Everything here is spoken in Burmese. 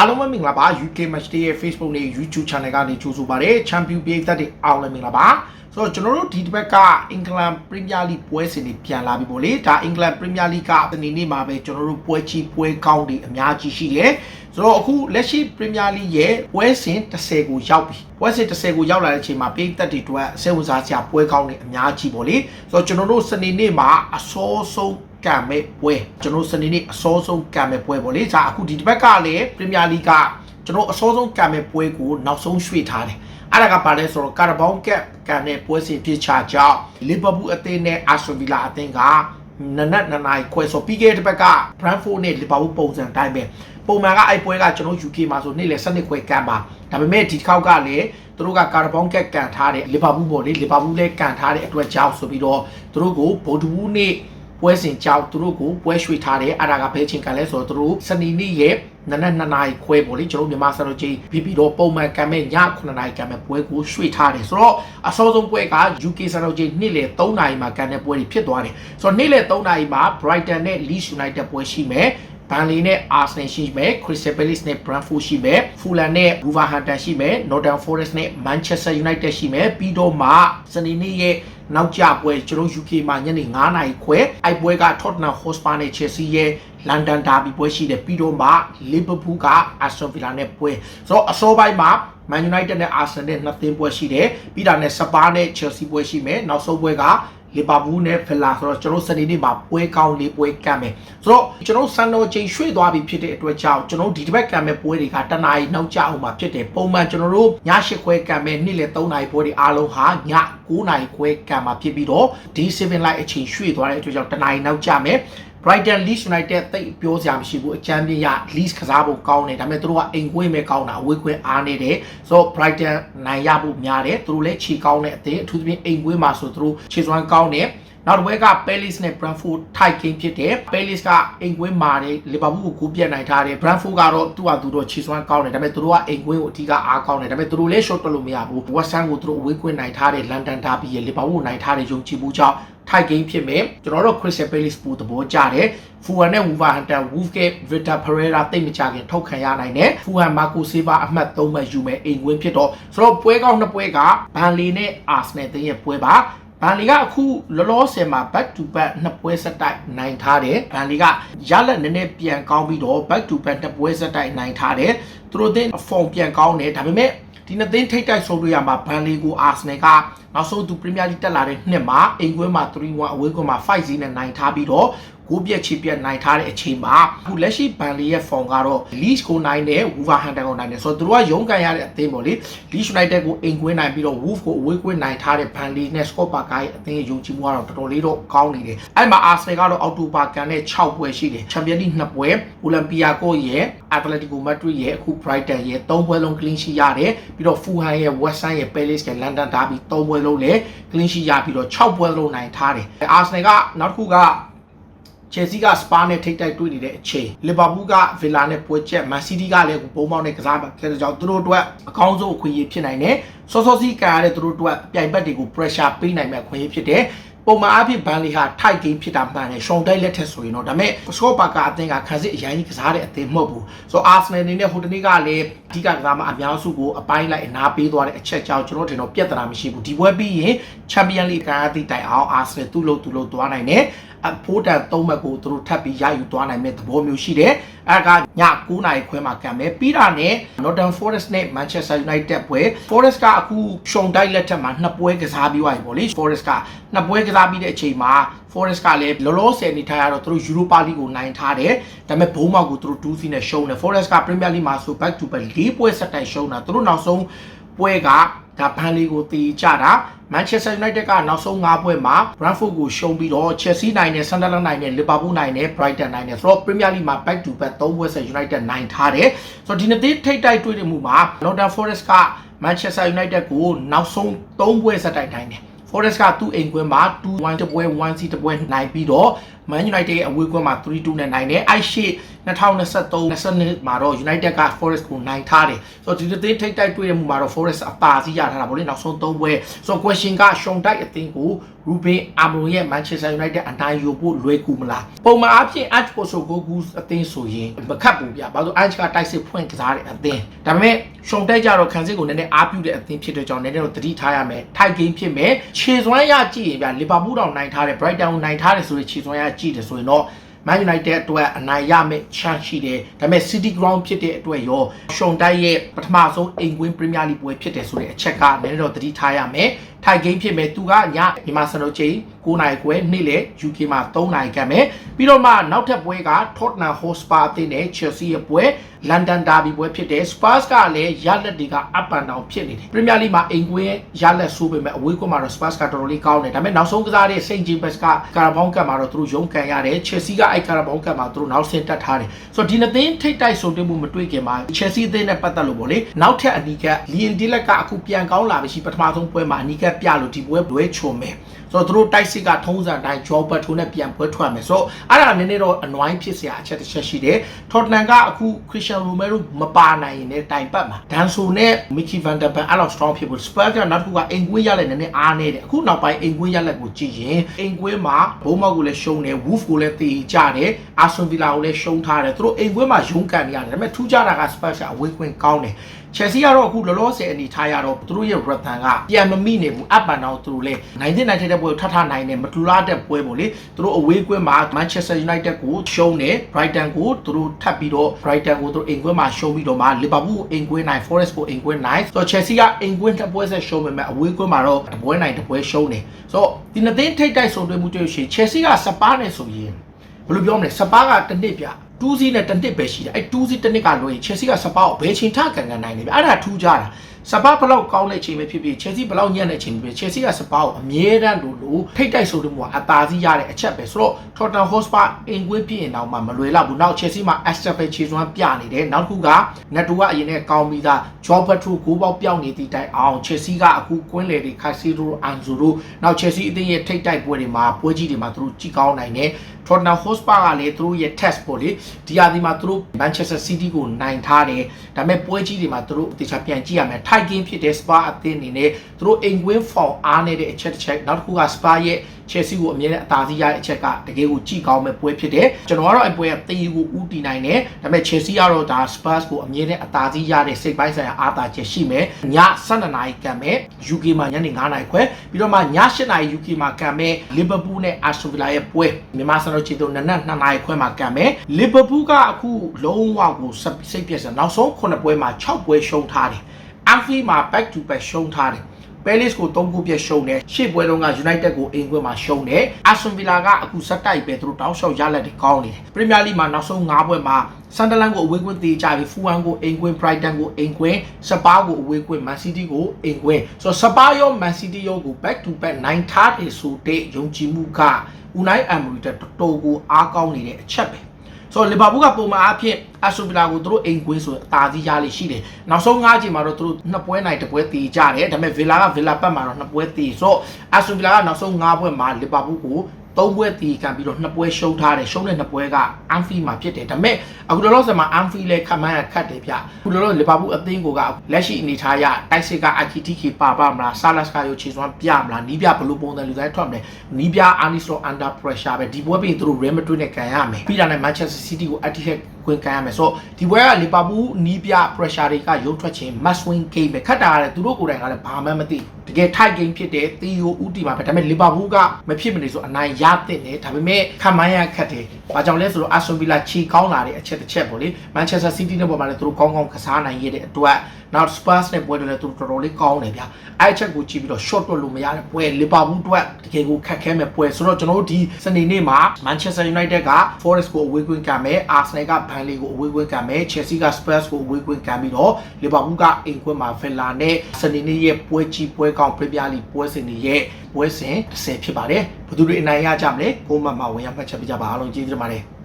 အားလုံးပဲမင်္ဂလာပါ UK Match Day ရဲ့ Facebook နဲ့ YouTube Channel ကနေကြိုဆိုပါရစေ Champion ပြည်သက်တွေအားလုံးမင်္ဂလာပါဆိုတော့ကျွန်တော်တို့ဒီတစ်ပတ်ကအင်္ဂလန် Premier League ပွဲစဉ်တွေပြန်လာပြီပေါ့လေဒါအင်္ဂလန် Premier League ကတနေ့နေ့မှာပဲကျွန်တော်တို့ပွဲချီပွဲကောင်းတွေအများကြီးရှိတယ်ဆိုတော့အခုလက်ရှိ Premier League ရဲ့ပွဲစဉ်30ကိုရောက်ပြီပွဲစဉ်30ကိုရောက်လာတဲ့အချိန်မှာပြည်သက်တွေအတွက်စိတ်ဝင်စားစရာပွဲကောင်းတွေအများကြီးပေါ့လေဆိုတော့ကျွန်တော်တို့စနေနေ့မှာအစောဆုံး ကံမဲ့ပွဲကျွန်တော်စနေနေ့အစောဆုံးကံမဲ့ပွဲပေါ့လေဒါအခုဒီတစ်ပတ်ကလည်း Premier League ကကျွန်တော်အစောဆုံးကံမဲ့ပွဲကိုနောက်ဆုံးရွှေ့ထားတယ်အဲ့ဒါကပါလဲဆိုတော့ကာရာဘောင်းကပ်ကံတဲ့ပွဲစဉ်ဖြစ်ချကြောင်းလီဗာပူးအသင်းနဲ့အာဆွန်ဗီလာအသင်းကနနက်နနိုင်ခွဲဆိုပြီးခဲ့တဲ့ဘက်ကဘရန်ဖို့နဲ့လီဗာပူးပုံစံအတိုင်းပဲပုံမှန်ကအဲ့ပွဲကကျွန်တော် UK မှာဆိုနေ့လေစနစ်ခွဲကံပါဒါပေမဲ့ဒီတစ်ခေါက်ကလည်းသူတို့ကကာရာဘောင်းကပ်ကန်ထားတယ်လီဗာပူးပေါ့လေလီဗာပူးလည်းကန်ထားတဲ့အတွက်ကြောင့်ဆိုပြီးတော့သူတို့ကိုဗိုလ်တဝူးနေ့ ပွဲစဉ်ကြောက်သူတို့ကိုပွဲရွှေ့ထားတယ်အဲ့ဒါကဘယ်ချိန်ကလဲဆိုတော့သူတို့စနေနေ့ရဲ့နနက်2နာရီခွဲပေါ့လေကျွန်တော်မြန်မာစံတော်ချိန်ပြီးပြီးတော့ပုံမှန်ကံမဲ့ည9နာရီကံမဲ့ပွဲကိုရွှေ့ထားတယ်ဆိုတော့အစောဆုံးပွဲက UK စံတော်ချိန်နေ့လယ်3နာရီမှာကံတဲ့ပွဲတွေဖြစ်သွားတယ်ဆိုတော့နေ့လယ်3နာရီမှာ Brighton နဲ့ Leeds United ပွဲရှိမယ်ဘန်လီနဲ့ Arsenal ရှိမယ် Crystal Palace နဲ့ Brentford ရှိမယ် Fulham နဲ့ Wolverhampton ရှိမယ် Nottingham Forest နဲ့ Manchester United ရှိမယ်ပြီးတော့မှစနေနေ့ရဲ့ နောက်ကျပွဲကျွန်တော် UK မှာညနေ9နာရီခွဲအိုက်ပွဲက Tottenham Hotspur နဲ့ Chelsea ရဲ့ London Derby ပွဲရှိတယ်ပြီးတော့မှ Liverpool က Aston Villa နဲ့ပွဲဆိုတော့အစောပိုင်းမှာ Man United နဲ့ Arsenal နဲ့နှစ်သင်းပွဲရှိတယ်ပြီးတာနဲ့ Spurs နဲ့ Chelsea ပွဲရှိမယ်နောက်ဆုံးပွဲက လီဗာပူးနဲ့ဖလာဆိုတော့ကျွန်တော်စနေနေ့မှာပွဲကောင်းလေးပွဲကမ်းမယ်ဆိုတော့ကျွန်တော်စံတော်ချိန်ရွှေ့သွားပြီဖြစ်တဲ့အတွက်ကြောင့်ကျွန်တော်ဒီတစ်ပတ်ကမ်းမဲ့ပွဲတွေကတနားရီနောက်ကျအောင်မှာဖြစ်တယ်ပုံမှန်ကျွန်တော်တို့ည8ခွဲကမ်းမဲ့နေ့လယ်3နာရီပွဲတွေအားလုံးဟာည9နာရီခွဲကမ်းမှာဖြစ်ပြီးတော့ D7 လိုက်အချိန်ရွှေ့သွားတဲ့အတွက်ကြောင့်တနားရီနောက်ကျမယ် Brighton Leeds United တိတ်ပြောစရာမရှိဘူးအချမ်းပြရ Leeds ကစားဖို့ကောင်းတယ်ဒါပေမဲ့သူတို့ကအိမ်ကွင်းပဲကောင်းတာအဝေးကွင်းအားနေတယ်ဆိုတော့ Brighton နိုင်ရဖို့များတယ်သူတို့လည်းခြေကောင်းတဲ့အသင်းအထူးသဖြင့်အိမ်ကွင်းမှာဆိုသူတို့ခြေစွမ်းကောင်းတယ်နောက်တစ်ပွဲက Palace နဲ့ Brentford ထိုက်ကိန်းဖြစ်တယ် Palace ကအိမ်ကွင်းမာတယ် Liverpool ကိုကိုပြတ်နိုင်ထားတယ် Brentford ကတော့သူ့ဟာသူတို့ခြေစွမ်းကောင်းတယ်ဒါပေမဲ့သူတို့ကအိမ်ကွင်းကိုအထူးကအားကောင်းတယ်ဒါပေမဲ့သူတို့လည်း short တက်လို့မရဘူး West Ham ကိုသူတို့အဝေးကွင်းနိုင်ထားတယ် London Derby ရဲ့ Liverpool နိုင်ထားတယ်ယုံကြည်မှုကြောင့် ထိုက်ဂိမ်းဖြစ်မယ်ကျွန်တော်တို့ Crystal Palace ပူသဘောကျတယ် Fulham နဲ့ Wolverhampton Wolfgate Victor Pereira တိတ်မကြခင်ထုတ်ခံရနိုင်တယ် Fulham Marco Silva အမှတ်3မှတ်ယူမယ်အိမ်ဝင်ဖြစ်တော့ဆိုတော့ပွဲကောင်းနှစ်ပွဲကဘန်လီနဲ့ Arsenal တင်းရဲ့ပွဲပါဘန်လီကအခုလောလောဆယ်မှာ back to back နှစ်ပွဲဆက်တိုက်နိုင်ထားတယ်ဘန်လီကရလက်နည်းနည်းပြန်ကောင်းပြီးတော့ back to back နှစ်ပွဲဆက်တိုက်နိုင်ထားတယ်သူတို့တင်း form ပြန်ကောင်းတယ်ဒါပေမဲ့ ဒီနှစ်သိန်းထိတ်တိုက်ဆုံးတွေ့ရမှာဘန်လီကိုအာဆနယ်ကနောက်ဆုံးသူပရီးမီယာလိတက်လာတဲ့နှစ်မှာအိမ်ကွင်းမှာ3-1အဝေးကွင်းမှာ5-0နဲ့နိုင်ထားပြီးတော့ ကိုပြက်ချီပြက်နိုင်ထားတဲ့အချိန်မှာအခုလက်ရှိဘန်လီရဲ့ form ကတော့ Leeds ကိုနိုင်တယ် Wolverhampton ကိုနိုင်တယ်ဆိုတော့သူတို့ကရုန်းကန်ရတဲ့အသင်းပေါ့လေ Leeds United ကိုအိမ်ကွင်းနိုင်ပြီးတော့ Wolf ကိုအဝေးကွင်းနိုင်ထားတဲ့ဘန်လီနဲ့ Scott Parker ရဲ့အသင်းရဲ့ယုံကြည်မှုကတော့တော်တော်လေးတော့ကောင်းနေတယ်အဲ့မှာ Arsenal ကတော့အောက်တိုဘာကန်နဲ့6ပွဲရှိတယ် Champions League 2ပွဲ Olympiacos ရဲ့ Atletico Madrid ရဲ့အခု Brighton ရဲ့3ပွဲလုံး clean sheet ရတယ်ပြီးတော့ Fulham ရဲ့ West Ham ရဲ့ Palace ရဲ့ London Derby 3ပွဲလုံးလည်း clean sheet ရပြီးတော့6ပွဲလုံးနိုင်ထားတယ် Arsenal ကနောက်တစ်ခုက ချယ်ဆီကစပါနဲ့ထိတ်တိုက်တွေ့နေတဲ့အချိန်လီဗာပူးကဗီလာနဲ့ပွဲချက်မန်စီးတီးကလည်းဘုံပေါင်းနဲ့ကစားမှာခဲ့တဲ့ကြောင့်သူတို့အတွက်အကောင်းဆုံးအခွင့်အရေးဖြစ်နိုင်တယ်စောစောစီးကန်ရတဲ့သူတို့အတွက်ပြိုင်ဘက်တွေကို pressure ပေးနိုင်မဲ့အခွင့်အရေးဖြစ်တယ်ပုံမှန်အဖြစ်ဘန်လီဟာထိုက်ဂိမ်းဖြစ်တာမှန်တယ်ရှောင်းတိုက်လက်ထက်ဆိုရင်တော့ဒါပေမဲ့စကော့ပါကာအသင်းကခန်းစစ်အရင်ကြီးကစားတဲ့အသင်းမဟုတ်ဘူးဆိုတော့အာဆနယ်အနေနဲ့ဟိုတနေ့ကလည်းအဓိကကစားမှာအများစုကိုအပိုင်းလိုက်အနာပေးသွားတဲ့အချက်ကြောင့်ကျွန်တော်တင်တော့ပြဿနာမရှိဘူးဒီပွဲပြီးရင်ချန်ပီယံလိကားတိတိုင်အောင်အာဆနယ်သူ့လို့သူ့လို့သွားနိုင်တယ် အဖိုးတန်သုံးဘက်ကိုသူတို့ထပ်ပြီးရယူသွားနိုင်မဲ့သဘောမျိုးရှိတယ်။အဲဒါကည9နာရီခွဲမှာကံမယ်ပြီးတာနဲ့ Northern Forest နဲ့ Manchester United ပွဲ Forest ကအခုရှုံတိုက်လက်ထက်မှာနှစ်ပွဲကစားပြီးသွားပြီပေါ့လေ Forest ကနှစ်ပွဲကစားပြီးတဲ့အချိန်မှာ Forest ကလည်းလောလောဆယ်နေထိုင်ရတော့သူတို့ Europa League ကိုနိုင်ထားတယ်။ဒါပေမဲ့ဘုံမောက်ကိုသူတို့2စီနဲ့ရှုံးတယ် Forest က Premier League မှာဆို back to back ၄ပွဲဆက်တိုက်ရှုံးတာသူတို့နောက်ဆုံး ပွဲကဒါဘန်လီကိုတီးကြတာ Manchester United ကနောက်ဆုံး၅ပွဲမှာ Brentford ကိုရှုံးပြီးတော့ Chelsea နိုင်တယ် Sunderland နိုင်တယ် Liverpool နိုင်တယ် Brighton နိုင်တယ်ဆိုတော့ Premier League မှာ back to back ၃ပွဲဆက် United နိုင်ထားတယ်ဆိုတော့ဒီနှစ်သင်းထိတ်တိုက်တွေ့တဲ့မှုမှာ Nottingham Forest က Manchester United ကိုနောက်ဆုံး၃ပွဲဆက်တိုက်နိုင်တယ် Forest ကသူ့အိမ်ကွင်းမှာ2-1တပွဲ1-0တပွဲနိုင်ပြီးတော့ Man United ရဲ့အဝေးကွင်းမှာ3-2နဲ့နိုင်တယ်အဲ့ရှေ့2023 22မှာတော့ United က Forest ကိုနိုင်ထားတယ်ဆိုတော့ဒီတစ်သိန်းထိတ်တိုက်တွေ့ရမှုမှာတော့ Forest အပါစီးရထားတာဗောလေနောက်ဆုံး3ပွဲဆိုတော့ question က Sean Dyche အသင်းကို Ruben Amorim ရဲ့ Manchester United အနိုင်ယူဖို့လွယ်ကူမလားပုံမှန်အားဖြင့် Ange Postecoglou အသင်းဆိုရင်မခတ်ဘူးဗျဘာလို့ Ange ကတိုက်စစ်ဖွင့်ကစားတဲ့အသင်းဒါပေမဲ့ Sean Dyche ကြတော့ခံစစ်ကိုနည်းနည်းအားပြုတဲ့အသင်းဖြစ်တဲ့ကြောင့်နည်းနည်းတော့သတိထားရမယ် tight game ဖြစ်မယ်ခြေစွမ်းရကြည့်ရင်ဗျ Liverpool တောင်နိုင်ထားတယ် Brighton ကိုနိုင်ထားတယ်ဆိုရင်ခြေစွမ်းရကြည့်တယ်ဆိုရင်တော့ Man United အတွက်အနိုင်ရမယ့် chance ရှိတယ်ဒါပေမဲ့ City Ground ဖြစ်တဲ့အတွက်ရော Sean Dyche ရဲ့ပထမဆုံးအိမ်ကွင်း Premier League ပွဲဖြစ်တယ်ဆိုတဲ့အချက်ကနည်းနည်းတော့သတိထားရမယ်ထိုက်ဂိမ်းဖြစ်မယ်သူကညမြန်မာစံတော်ချိန်9နိုင်ခွဲနေ့လေ UK မှာ3နိုင်ကမယ်ပြီးတော့မှနောက်ထပ်ပွဲက Tottenham Hotspur အသင်းနဲ့ Chelsea ရဲ့ပွဲ London Derby ပွဲဖြစ်တယ် Spurs ကလည်းရလက်တွေက up and down ဖြစ်နေတယ် Premier League မှာအိမ်ကွင်းရလက်ဆိုးပေမဲ့အဝေးကွင်းမှာတော့ Spurs ကတော်တော်လေးကောင်းတယ်ဒါပေမဲ့နောက်ဆုံးကစားတဲ့ St James က Carabao Cup မှာတော့သူတို့ရုန်းကန်ရတယ် Chelsea ကအဲ့ Carabao Cup မှာသူတို့နောက်ဆင်းတက်ထားတယ်ဆိုတော့ဒီနှစ်သင်းထိတ်တိုက်ဆိုတင်မှုမတွေ့ခင်မှာ Chelsea အသင်းနဲ့ပတ်သက်လို့ပေါ့လေနောက်ထပ်အနီးက Leon Dillard ကအခုပြန်ကောင်းလာပြီရှိပထမဆုံးပွဲမှာအနီးကပြလို့ဒီပွဲလွဲချုံမယ်ဆိုတော့သူတို့တိုက်စစ်ကထုံးစံတိုင်း job ဘတ်ထိုးနဲ့ပြန်ပွဲထွက်မယ်ဆိုတော့အဲ့ဒါနည်းနည်းတော့အနွိုင်းဖြစ်စရာအချက်တစ်ချက်ရှိတယ်ထော်တနန်ကအခု Christian Romero မပါနိုင်ရင်လည်းတိုင်ပတ်မှာဒန်ဆိုနဲ့ Mickey van der Ven အဲ့လောက် strong ဖြစ်ဖို့ Spurs ကနောက်တစ်ခုကအိမ်ကွင်းရလက်နည်းနည်းအားနေတယ်အခုနောက်ပိုင်းအိမ်ကွင်းရလက်ကိုကြည့်ရင်အိမ်ကွင်းမှာဘုံမောက်ကိုလည်းရှုံးတယ် Wolf ကိုလည်းတေကြတယ် Aston Villa ကိုလည်းရှုံးထားတယ်သူတို့အိမ်ကွင်းမှာရုန်းကန်နေရတယ်ဒါပေမဲ့ထူးခြားတာက Spurs ကအဝေးကွင်းကောင်းတယ် Chelsea ကတော့အခုလောလောဆယ်အနေထားရတော့သူတို့ရဲ့ Rathan ကပြန်မမိနေဘူး up and down သူတို့လည်းနိုင်တဲ့နိုင်တဲ့ပွဲကိုထထနိုင်နေမတူလားတဲ့ပွဲပေါ့လေသူတို့အဝေးကွင်းမှာ Manchester United ကိုရှုံးတယ် Brighton ကိုသူတို့ထပ်ပြီးတော့ Brighton ကိုသူတို့အိမ်ကွင်းမှာရှုံးပြီးတော့မှ Liverpool ကိုအိမ်ကွင်းနိုင် Forest ကိုအိမ်ကွင်းနိုင်ဆိုတော့ Chelsea ကအိမ်ကွင်းတစ်ပွဲဆက်ရှုံးပေမဲ့အဝေးကွင်းမှာတော့တစ်ပွဲနိုင်တစ်ပွဲရှုံးတယ်ဆိုတော့ဒီနှစ်သိန်းထိတ်တိုက်ဆုံတွေ့မှုတွေ့ရှင် Chelsea ကစပါးနဲ့ဆိုရင်ဘယ်လိုပြောမလဲစပါးကတစ်နှစ်ပြ တူးစီးနဲ့တစ်နှစ်ပဲရှိတယ်အဲတူးစီးတစ်နှစ်ကလွှဲရင် Chelsea ကစပါးကိုဘယ်ချိန်ထကန်ကန်နိုင်နေပြီအဲ့ဒါထူးကြတာ စပါးဘလောက်ကောင်းတဲ့ချိန်ပဲဖြစ်ဖြစ် Chelsea ဘလောက်ညံ့တဲ့ချိန်ပဲဖြစ် Chelsea ကစပါးကိုအမြဲတမ်းလိုလိုထိတ်တိုက်ဆိုတဲ့မှုကအသာစီးရတဲ့အချက်ပဲဆိုတော့ Tottenham Hotspur အင်ကွင်းဖြစ်ရင်တော့မှမလွယ်တော့ဘူးနောက် Chelsea မှာ Aston Villa ခြေစွမ်းပြနေတယ်နောက်တစ်ခုက Netto ကအရင်နဲ့ကောင်းပြီးသား Joe Petro ကိုပေါက်ပြောင်းနေသည့်တိုင်အောင် Chelsea ကအခုကွင်းလေတွေ Casero Anzo တို့နောက် Chelsea အသင်းရဲ့ထိတ်တိုက်ပွဲတွေမှာပွဲကြီးတွေမှာသူတို့ကြည့်ကောင်းနိုင်တယ် Tottenham Hotspur ကလည်းသူတို့ရဲ့ test ပေါ့လေဒီဟာဒီမှာသူတို့ Manchester City ကိုနိုင်ထားတယ်ဒါပေမဲ့ပွဲကြီးတွေမှာသူတို့တခြားပြန်ကြည့်ရမယ် Tight game ဖြစ်တဲ့ Spa အသင်းအနေနဲ့သူတို့အိမ်ကွင်း form အားနေတဲ့အချက်တစ်ချက်နောက်တစ်ခုက Spa ရဲ့ Chelsea ကိုအမြဲတမ်းအသာစီးရတဲ့အချက်ကတကယ်ကိုကြည့်ကောင်းမဲ့ပွဲဖြစ်တယ်ကျွန်တော်ကတော့အပွဲကတေးကိုဥတီနိုင်တယ်ဒါပေမဲ့ Chelsea ကတော့ဒါ Spurs ကိုအမြဲတမ်းအသာစီးရတဲ့စိတ်ပိုင်းဆိုင်ရာအားသာချက်ရှိမယ်ည12နာရီကံမဲ့ UK မှာညနေ9နာရီခွဲပြီးတော့မှည8နာရီ UK မှာကံမဲ့ Liverpool နဲ့ Aston Villa ရဲ့ပွဲမြန်မာစံတော်ချီတို့နနက်2နာရီခွဲမှာကံမဲ့ Liverpool ကအခုလုံးဝကိုစိတ်ပြည့်စံနောက်ဆုံး9ပွဲမှာ6ပွဲရှုံးထားတယ် Anfield မှာ back to back ရှုံးထားတယ် Palace ကို3ခုပြည့်ရှုံးတယ်ရှေ့ပွဲတုန်းက United ကိုအင်ကွင်းမှာရှုံးတယ် Aston Villa ကအခုဆက်တိုက်ပဲသူတို့တောင်းလျှောက်ရလက်တွေကောင်းနေတယ် Premier League မှာနောက်ဆုံး5ပွဲမှာ Sunderland ကိုအဝေးကွင်းတေးကြပြီ Fulham ကိုအင်ကွင်း Brighton ကိုအင်ကွင်း Spurs ကိုအဝေးကွင်း Man City ကိုအင်ကွင်းဆိုတော့ Spurs ရော Man City ရောကို back to back နိုင်ထားတယ်ဆိုတဲ့ယုံကြည်မှုက Unai Emery တက်တော်တော်ကိုအားကောင်းနေတဲ့အချက်ပဲ ဆိုတော့လီဗာပူးကပုံမှန်အားဖြင့်အဆိုဗီလာကိုသူတို့အိမ်ကွင်းဆိုအသာစီးရလိရှိတယ်။နောက်ဆုံး၅ချိန်မှာတော့သူတို့နှစ်ပွဲနိုင်တစ်ပွဲတည်ကြတယ်။ဒါပေမဲ့ဗီလာကဗီလာပတ်မှာတော့နှစ်ပွဲတည်ဆိုတော့အဆိုဗီလာကနောက်ဆုံး၅ပွဲမှာလီဗာပူးကို သုံးပွဲတည်ခံပြီးတော့နှစ်ပွဲရှုံးထားတယ်။ရှုံးတဲ့နှစ်ပွဲကအန်ဖီမှာဖြစ်တယ်။ဒါပေမဲ့အခုလောလောဆယ်မှာအန်ဖီလည်းခမန်းရခတ်တယ်ဗျ။အခုလောလောလီဗာပူးအသင်းကလက်ရှိအနေထားရတိုက်စစ်ကအကီတီကီပါပါမလားဆာလတ်ကရောခြေစွမ်းပြမလားနီးပြဘလို့ပုံစံလူတိုင်းထွက်မလဲနီးပြအာနီဆို under pressure ပဲဒီပွဲပြီးသူတို့ Real Madrid နဲ့ကန်ရမယ်ပြီးတာနဲ့ Manchester City ကို attack ခွင့်ကန်ရမယ်ဆိုတော့ဒီပွဲကလီဗာပူးနီးပြ pressure တွေကရုံထွက်ခြင်း must win game ပဲခတ်တာရတယ်သူတို့ကိုယ်တိုင်ကလည်းဘာမှမသိတကယ် tight game ဖြစ်တဲ့တီယိုဦးတီမှာပဲဒါပေမဲ့လီဗာပူးကမဖြစ်မနေဆိုအနိုင်ရတဲ့တယ်ဒါပေမဲ့ခံမန်းရခတ်တယ်ဘာကြောင့်လဲဆိုတော့ Aston Villa ခြေကောင်းလာတဲ့အချက်တစ်ချက်ပေါ့လေ Manchester City နဲ့ပေါ်မှာလည်းသူတို့ကောင်းကောင်းကစားနိုင်ရတဲ့အတွက် နောက် Spurs နဲ့ပွဲတွေလည်းသူတို့တော်တော်လေးကောင်းတယ်ဗျအဲ့အချက်ကိုကြည့်ပြီးတော့ short တွက်လို့မရတဲ့ပွဲလီဗာပူးအတွက်တကယ်ကိုခက်ခဲမဲ့ပွဲဆိုတော့ကျွန်တော်တို့ဒီစနေနေ့မှာ Manchester United က Forest ကိုအဝေးကွင်းကမယ် Arsenal က Burnley ကိုအဝေးကွင်းကမယ် Chelsea က Spurs ကိုအဝေးကွင်းကပြီးတော့ Liverpool ကအင်ကွင်းမှာ Villa နဲ့စနေနေ့ရဲ့ပွဲကြီးပွဲကောင်း Premier League ပွဲစဉ်တွေရဲ့ပွဲစဉ်10ဖြစ်ပါတယ်ဘယ်သူတွေအနိုင်ရကြမလဲကိုမမဝင်ရမှတ်ချက်ပြကြပါအားလုံးကျေးဇူးတင်ပါတယ်